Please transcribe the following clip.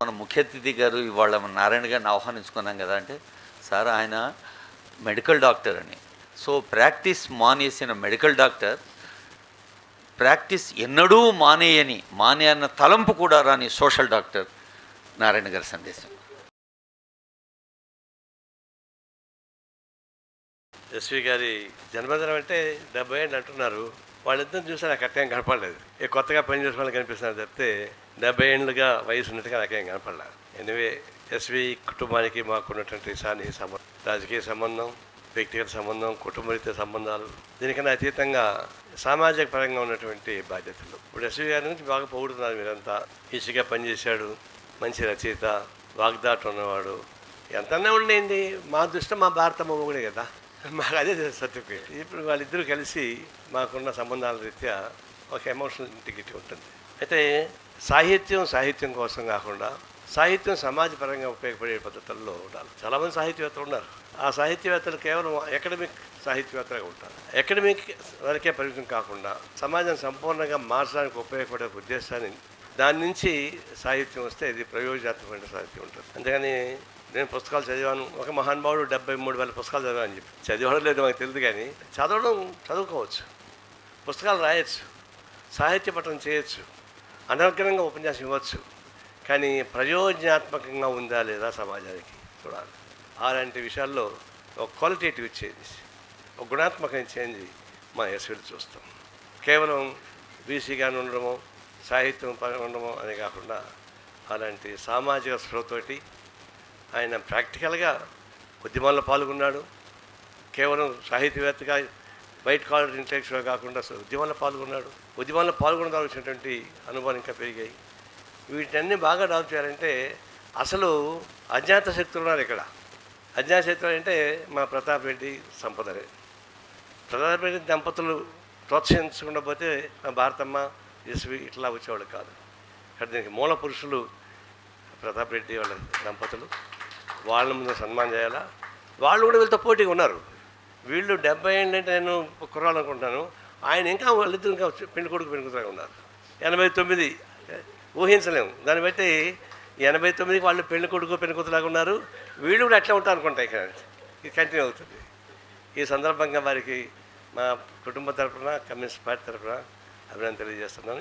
మన ముఖ్య అతిథి గారు ఇవాళ మన నారాయణ గారిని ఆహ్వానించుకున్నాం కదా అంటే సార్ ఆయన మెడికల్ డాక్టర్ అని. సో ప్రాక్టీస్ మానేసిన మెడికల్ డాక్టర్ ప్రాక్టీస్ ఎన్నడూ మానేయని మానే అన్న తలంపు కూడా రాని సోషల్ డాక్టర్ నారాయణ గారి సందేశం. ఎస్వి గారి జన్మదినం అంటే డెబ్బై ఏళ్ళు అంటున్నారు. వాళ్ళిద్దరు చూస్తే నాకు అట్టేం కనపడలేదు. ఏ కొత్తగా పని చేసిన వాళ్ళు కనిపిస్తున్నారు తప్పితే డెబ్బై ఏళ్ళుగా వయసు ఉన్నట్టుగా నాకేం కనపడలేదు. ఎనివే ఎస్వి కుటుంబానికి మాకు ఉన్నటువంటి సాన్ని సంబంధం రాజకీయ సంబంధం వ్యక్తిగత సంబంధం కుటుంబరీత సంబంధాలు దీనికన్నా అతీతంగా సామాజిక పరంగా ఉన్నటువంటి బాధ్యతలు. ఇప్పుడు ఎస్వి గారి నుంచి బాగా పొగుడుతున్నారు మీరంతా. ఈసీగా పనిచేశాడు మంచి రచయిత వాగ్దాటం ఉన్నవాడు. ఎంతనే ఉండేది. మా దృష్టి మా భారత మొగుడే కదా. మాకు అదే సర్టిఫికేట్ ఇప్పుడు వాళ్ళిద్దరూ కలిసి మాకున్న సంబంధాల రీత్యా ఒక ఎమోషనల్ ఇంటిగ్రిటీ ఉంటుంది. అయితే సాహిత్యం సాహిత్యం కోసం కాకుండా సాహిత్యం సమాజపరంగా ఉపయోగపడే పద్ధతుల్లో ఉండాలి. చాలామంది సాహిత్యవేత్తలు ఉన్నారు. ఆ సాహిత్యవేత్తలు కేవలం అకాడమిక్ సాహిత్యవేత్తలుగా ఉంటారు. అకాడమిక్ వరకే పరిమితం కాకుండా సమాజం సంపూర్ణంగా మార్చడానికి ఉపయోగపడే ఒక ఉద్దేశాన్ని దాని నుంచి సాహిత్యం వస్తే ఇది ప్రయోజనాత్మకమైన సాహిత్యం ఉంటుంది. అంతేగాని నేను పుస్తకాలు చదివాను. ఒక మహానుభావుడు డెబ్బై మూడు వేల పుస్తకాలు చదివాను చెప్పి. చదివడం లేదు మాకు తెలియదు కానీ చదవడం చదువుకోవచ్చు. పుస్తకాలు రాయొచ్చు. సాహిత్య పఠనం చేయొచ్చు. అనర్గణంగా ఉపన్యాసం ఇవ్వచ్చు. కానీ ప్రయోజనాత్మకంగా ఉందా లేదా సమాజానికి చూడాలి. అలాంటి విషయాల్లో ఒక క్వాలిటేటివ్ చేంజ్ ఒక గుణాత్మకమైన చేంజ్ మా ఎస్వీలు చూస్తాం. కేవలం బీసీగానే ఉండడము సాహిత్యం పరంగా ఉండడము అని కాకుండా అలాంటి సామాజిక స్పృహతోటి ఆయన ప్రాక్టికల్గా ఉద్యమాల్లో పాల్గొన్నాడు. కేవలం సాహిత్యవేత్తగా బయట కాలర్ ఇంటలెక్చువల్ కాకుండా ఉద్యమంలో ఉద్యమాల్లో పాల్గొన్నాడు. ఉద్యమాల్లో పాల్గొనడం ద్వారా వచ్చినటువంటి అనుభవాలు ఇంకా పెరిగాయి. వీటన్ని బాగా డెవలప్ చేయాలంటే అసలు అజ్ఞాత శక్తులు ఉన్నారు ఇక్కడ. అజ్ఞాత శక్తులు అంటే మా ప్రతాప్ రెడ్డి సంపదనే ప్రతాప్ రెడ్డి దంపతులు ప్రోత్సహించకుండా పోతే మా భారతమ్మ ఎస్వి ఇట్లా వచ్చేవాళ్ళు కాదు. ఇక్కడ దీనికి మూల పురుషులు ప్రతాప్ రెడ్డి వాళ్ళ దంపతులు. వాళ్ళ ముందు సన్మానం చేయాలా? వాళ్ళు కూడా వీళ్ళతో పోటీగా ఉన్నారు. వీళ్ళు డెబ్బై ఏంటంటే అంటే నేను కుర్రాలనుకుంటున్నాను ఆయన ఇంకా వాళ్ళిద్దరు ఇంకా పెళ్ళి కొడుకు పెళ్ళి ఉన్నారు. ఎనభై తొమ్మిది ఊహించలేము. దాన్ని బట్టి ఎనభై తొమ్మిదికి వాళ్ళు పెళ్ళి కొడుకు పెళ్ళి ఉన్నారు. వీళ్ళు కూడా అట్లా ఉంటారు అనుకుంటా ఇక్కడ. ఇది కంటిన్యూ అవుతుంది. ఈ సందర్భంగా వారికి మా కుటుంబ తరపున కమ్యూనిస్ట్ పార్టీ తరపున అభినందన తెలియజేస్తున్నాను.